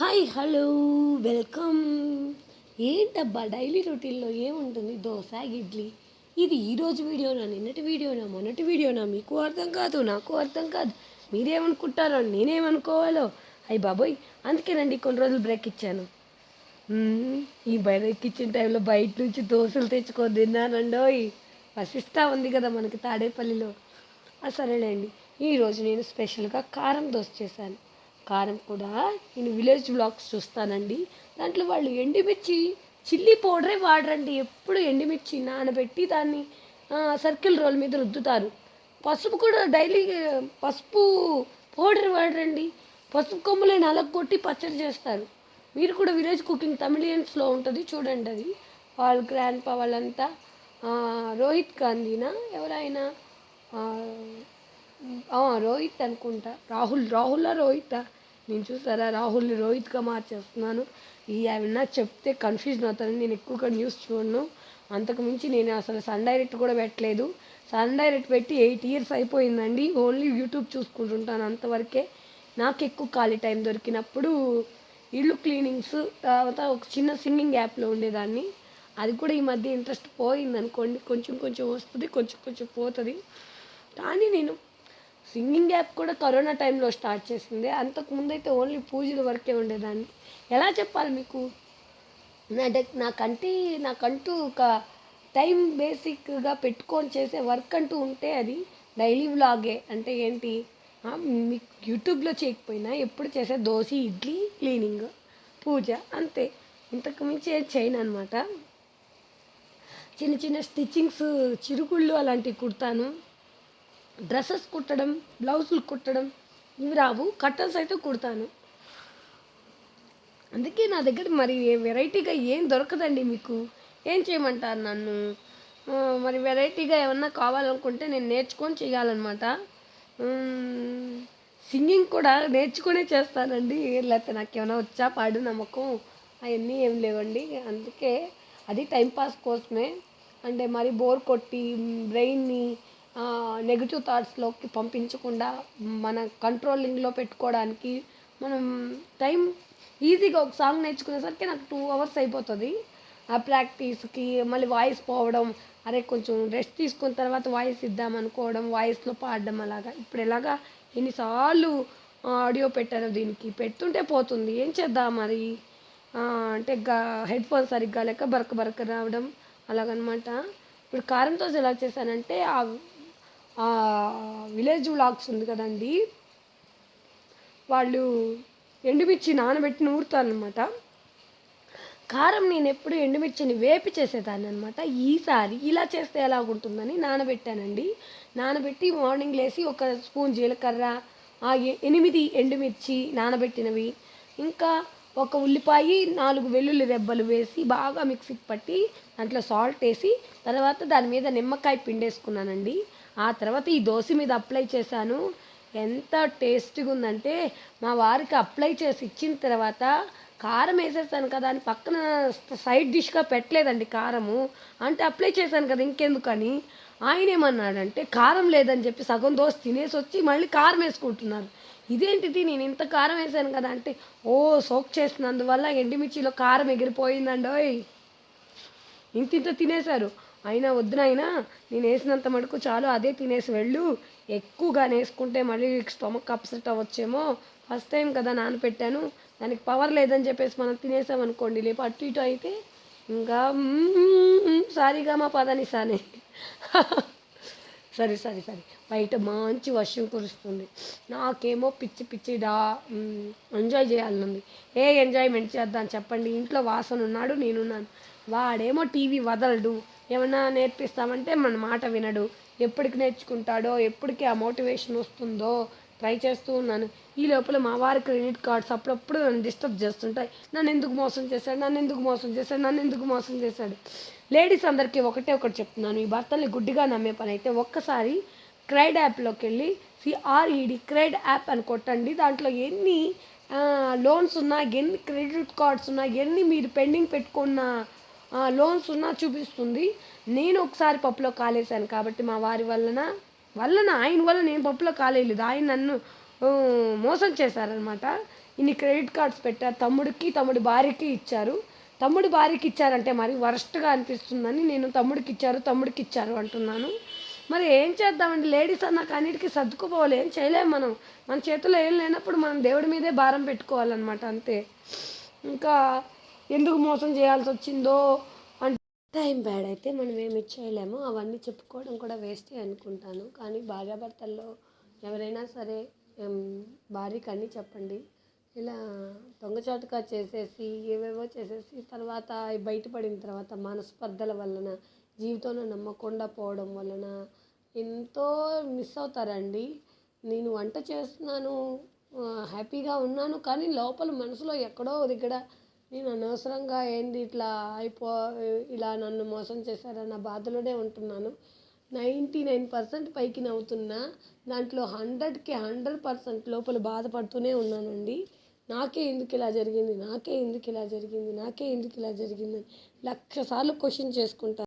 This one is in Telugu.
Hi hello welcome. ఏంటబ్బా డైలీ రొటీన్లో ఏముంటుంది? దోశ ఇడ్లీ. ఇది ఈరోజు వీడియోనా నిన్నటి వీడియోనా మొన్నటి వీడియోనా? మీకు అర్థం కాదు నాకు అర్థం కాదు. మీరేమనుకుంటారో నేనేమనుకోవాలో? అయ్యి బాబోయ్ అందుకేనండి కొన్ని రోజులు బ్రేక్ ఇచ్చాను. ఈ బ్రేక్ ఇచ్చిన టైంలో బయట నుంచి దోశలు తెచ్చుకొని తిన్నానండోయ్. వసిస్తా ఉంది కదా మనకి తాడేపల్లిలో. సరేనండి సరేలేండి. ఈరోజు నేను స్పెషల్గా కారం దోశ చేశాను. కారం కూడా నేను విలేజ్ బ్లాగ్స్ చూస్తానండి. దాంట్లో వాళ్ళు ఎండుమిర్చి చిల్లీ పౌడరే వాడరండి. ఎప్పుడు ఎండుమిర్చి నానబెట్టి దాన్ని సర్కిల్ రోల్ మీద రుద్దుతారు. పసుపు కూడా డైలీ పసుపు పౌడర్ వాడరండి. పసుపు కొమ్ములే నలగొట్టి పచ్చడి చేస్తారు. మీరు కూడా విలేజ్ కుకింగ్ తమిళియన్స్లో ఉంటుంది చూడండి అది. వాళ్ళ గ్రాండ్ పా వాళ్ళంతా రోహిత్ గాంధీనా ఎవరైనా రోహిత్ అనుకుంటా. రాహుల్ రాహుల్లా రోహితా? నేను చూసారా రాహుల్ని రోహిత్గా మార్చేస్తున్నాను. ఈ ఏమన్నా చెప్తే కన్ఫ్యూజన్ అవుతాను నేను ఎక్కువగా న్యూస్ చూడను. అంతకుమించి నేను అసలు సన్ డైరెక్ట్ కూడా పెట్టలేదు. సన్ డైరెక్ట్ పెట్టి ఎయిట్ ఇయర్స్ అయిపోయిందండి. ఓన్లీ యూట్యూబ్ చూసుకుంటుంటాను అంతవరకే. నాకు ఎక్కువ ఖాళీ టైం దొరికినప్పుడు ఇల్లు క్లీనింగ్స్ తర్వాత ఒక చిన్న సింగింగ్ యాప్లో ఉండేదాన్ని. అది కూడా ఈ మధ్య ఇంట్రెస్ట్ పోయింది అనుకోండి కొంచెం కొంచెం వస్తుంది కొంచెం కొంచెం పోతుంది. కానీ నేను సింగింగ్ యాప్ కూడా కరోనా టైంలో స్టార్ట్ చేసింది. అంతకు ముందైతే ఓన్లీ పూజల వరకే ఉండేదాన్ని. ఎలా చెప్పాలి మీకు? నా డెక్ నాకంటే నాకంటూ ఒక టైం బేసిక్గా పెట్టుకొని చేసే వర్క్ అంటూ ఉంటే అది డైలీ వ్లాగే. అంటే ఏంటి? మీకు యూట్యూబ్లో చేయకపోయినా ఎప్పుడు చేసే దోశ ఇడ్లీ క్లీనింగ్ పూజ అంతే. ఇంతకు మించి చేయను అనమాట చిన్న చిన్న స్టిచ్చింగ్స్ చిరుకుళ్ళు అలాంటివి కుడతాను. డ్రెస్సెస్ కుట్టడం బ్లౌజులు కుట్టడం ఇవి రావు. కట్టర్స్ అయితే కుడతాను. అందుకే నా దగ్గర మరి వెరైటీగా ఏం దొరకదండి మీకు. ఏం చేయమంటారు నన్ను? మరి వెరైటీగా ఏమన్నా కావాలనుకుంటే నేను నేర్చుకొని చేయాలన్నమాట. సింగింగ్ కూడా నేర్చుకునే చేస్తానండి. లేకపోతే నాకు ఏమైనా వచ్చా పాడు నమ్మకం? అవన్నీ ఏం లేవండి. అందుకే అది టైంపాస్ కోసమే. అంటే మరి బోర్ కొట్టి బ్రెయిన్ని నెగిటివ్ థాట్స్లోకి పంపించకుండా మన కంట్రోలింగ్లో పెట్టుకోవడానికి మనం టైం ఈజీగా ఒక సాంగ్ నేర్చుకునేసరికి నాకు టూ అవర్స్ అయిపోతుంది. ఆ ప్రాక్టీస్కి మళ్ళీ వాయిస్ పోవడం అరే కొంచెం రెస్ట్ తీసుకున్న తర్వాత వాయిస్ ఇద్దాం అనుకోవడం వాయిస్లో పాడడం అలాగా. ఇప్పుడు ఎలాగా ఎన్నిసార్లు ఆడియో పెట్టాను దీనికి? పెట్టుంటే పోతుంది. ఏం చేద్దాం మరి? అంటే గా హెడ్ ఫోన్ సరిగ్గా లేక బరక బరక రావడం అలాగనమాట. ఇప్పుడు కారంతో ఎలా చేశానంటే ఆ విలేజ్ వ్లాగ్స్ ఉంది కదండి. వాళ్ళు ఎండుమిర్చి నానబెట్టి నూరుతారనమాట కారం నేను ఎప్పుడు ఎండుమిర్చిని వేపి చేసేదాన్ని అనమాట ఈసారి ఇలా చేస్తే ఎలా ఉంటుందని నానబెట్టానండి. నానబెట్టి మార్నింగ్ లేసి ఒక స్పూన్ జీలకర్ర ఎనిమిది ఎండుమిర్చి నానబెట్టినవి ఇంకా ఒక ఉల్లిపాయ నాలుగు వెల్లుల్లి రెబ్బలు వేసి బాగా మిక్సీకి పట్టి దాంట్లో సాల్ట్ వేసి తర్వాత దాని మీద నిమ్మకాయ పిండేసుకున్నానండి. ఆ తర్వాత ఈ దోశ మీద అప్లై చేశాను. ఎంత టేస్ట్గా ఉందంటే మా వారికి అప్లై చేసి ఇచ్చిన తర్వాత కారం వేసేసాను కదా అని పక్కన సైడ్ డిష్గా పెట్టలేదండి కారము. అంటే అప్లై చేశాను కదా ఇంకెందుకని. ఆయన ఏమన్నాడంటే కారం లేదని చెప్పి సగం దోశ తినేసి వచ్చి మళ్ళీ కారం వేసుకుంటున్నారు. ఇదేంటిది? నేను ఇంత కారం వేసాను కదా అంటే ఓ సోక్ చేసినందువల్ల ఎండుమిర్చిలో కారం ఎగిరిపోయిందండోయ్. ఇంత ఇంత తినేశారు. అయినా వద్దునైనా నేను వేసినంత మటుకు చాలు అదే తినేసి వెళ్ళు. ఎక్కువగా వేసుకుంటే మళ్ళీ స్టమక్ అప్సెట్ అవ్వచ్చేమో. ఫస్ట్ టైం కదా నానపెట్టాను దానికి పవర్ లేదని చెప్పేసి మనం తినేసాం అనుకోండి లేపు అటు ఇటు అయితే ఇంకా సారీగా మా పదని సానే సరే సరే సరే. బయట మంచి వర్షం కురుస్తుంది. నాకేమో పిచ్చి పిచ్చి డా ఎంజాయ్ చేయాలనుంది. ఏ ఎంజాయ్మెంట్ చేద్దాం చెప్పండి. ఇంట్లో వాసన ఉన్నాడు నేనున్నాను. వాడేమో టీవీ వదలడు. ఏమన్నా నేర్పిస్తామంటే మన మాట వినడు. ఎప్పటికి నేర్చుకుంటాడో ఎప్పటికి ఆ మోటివేషన్ వస్తుందో ట్రై చేస్తూ ఉన్నాను. ఈ లోపల మా వారి క్రెడిట్ కార్డ్స్ అప్పుడప్పుడు నన్ను డిస్టర్బ్ చేస్తుంటాయి. నన్ను ఎందుకు మోసం చేశాడు? నన్ను ఎందుకు మోసం చేశాడు? నన్ను ఎందుకు మోసం చేశాడు? లేడీస్ అందరికీ ఒకటే ఒకటి చెప్తున్నాను. ఈ భర్తల్ని గుడ్డిగా నమ్మే పని అయితే ఒక్కసారి క్రైడ్ యాప్లోకి వెళ్ళి సిఆర్ఈడి క్రైడ్ యాప్ అని కొట్టండి. దాంట్లో ఎన్ని లోన్స్ ఉన్నా ఎన్ని క్రెడిట్ కార్డ్స్ ఉన్నా ఎన్ని మీరు పెండింగ్ పెట్టుకున్న లోన్స్ ఉన్నా చూపిస్తుంది. నేను ఒకసారి పప్పులో కాలేశాను కాబట్టి మా వారి వలన వలన ఆయన వల్ల నేను పప్పులో కాలేయలేదు. ఆయన నన్ను మోసం చేశారనమాట ఇన్ని క్రెడిట్ కార్డ్స్ పెట్టారు తమ్ముడికి తమ్ముడి భార్యకి ఇచ్చారు. తమ్ముడి భార్యకి ఇచ్చారంటే మరి వరస్ట్గా అనిపిస్తుందని నేను తమ్ముడికి ఇచ్చారు తమ్ముడికి ఇచ్చారు అంటున్నాను. మరి ఏం చేద్దామండి? లేడీస్ అన్నాక అన్నిటికీ సర్దుకుపోవాలి. ఏం చేయలేము మనం. మన చేతిలో ఏం లేనప్పుడు మనం దేవుడి మీదే భారం పెట్టుకోవాలన్నమాట అంతే. ఇంకా ఎందుకు మోసం చేయాల్సి వచ్చిందో అంటే. టైం బ్యాడ్ అయితే మనం ఏమి చేయలేము. అవన్నీ చెప్పుకోవడం కూడా వేస్టే అనుకుంటాను. కానీ భార్యాభర్తల్లో ఎవరైనా సరే భార్యకి అన్నీ చెప్పండి. ఇలా దొంగచాటుగా చేసేసి ఏవేవో చేసేసి తర్వాత బయటపడిన తర్వాత మనస్పర్ధల వలన జీవితంలో నమ్మకుండా పోవడం వలన ఎంతో మిస్ అవుతారండి. నేను వంట చేస్తున్నాను హ్యాపీగా ఉన్నాను కానీ లోపల మనసులో ఎక్కడో దగ్గర నేను అనవసరంగా ఏంది ఇట్లా అయిపో ఇలా నన్ను మోసం చేశారన్న బాధలోనే ఉంటున్నాను. నైంటీ నైన్ పర్సెంట్ పైకి నవ్వుతున్నా. దాంట్లో హండ్రెడ్కి హండ్రెడ్ పర్సెంట్ లోపల బాధపడుతూనే ఉన్నానండి. నాకే ఎందుకు ఇలా జరిగింది? నాకే ఎందుకు ఇలా జరిగింది? నాకే ఎందుకు ఇలా జరిగిందని లక్ష సార్లు క్వశ్చన్ చేసుకుంటాను